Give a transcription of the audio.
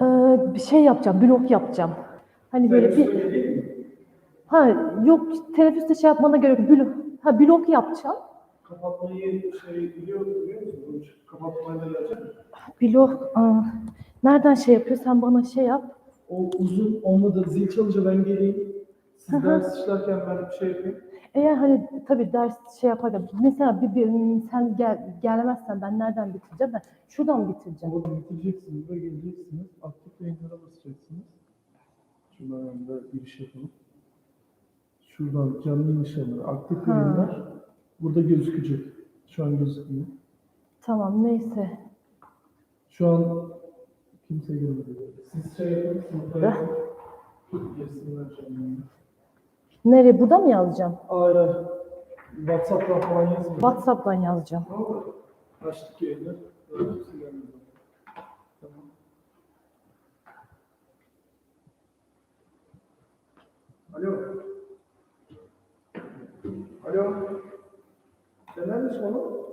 Ee, bir şey yapacağım, blok yapacağım. Hani böyle bir... Ha yok teneffüste şey yapmana gerek yok. Blok, ha blok yapacağım. Kapatmayı şey biliyor, biliyor musun? Kapatmayla gelecek mi? Blok... Aa, nereden şey yapıyor? Sen bana şey yap. O uzun olmadı zil çalınca ben geleyim. Siz ders işlerken ben bir şey yapayım. Eğer hani tabii ders şey yaparken mesela bir, bir sen gel, gelmezsen ben nereden bitireceğim? Ben şuradan bitireceğim. Orada bitireceksiniz ve geleceksiniz. Aktif yayınlara basacaksınız. Şuradan yanında giriş yapalım. Şuradan canlı nişanları, aktif Ha. yayınlar burada gözükecek. Şu an gözükmüyor. Tamam neyse. Şu an kimse görmedi. Siz şey yapın, sınıfta yapın. Girsinler canlı. Nereye? Burada mı yazacağım? Hayır. WhatsApp'tan falan yazın. WhatsApp'tan yazacağım. Oldu? Açtık yayını. Tamam. Alo. Alo. Sen neredesin oğlum?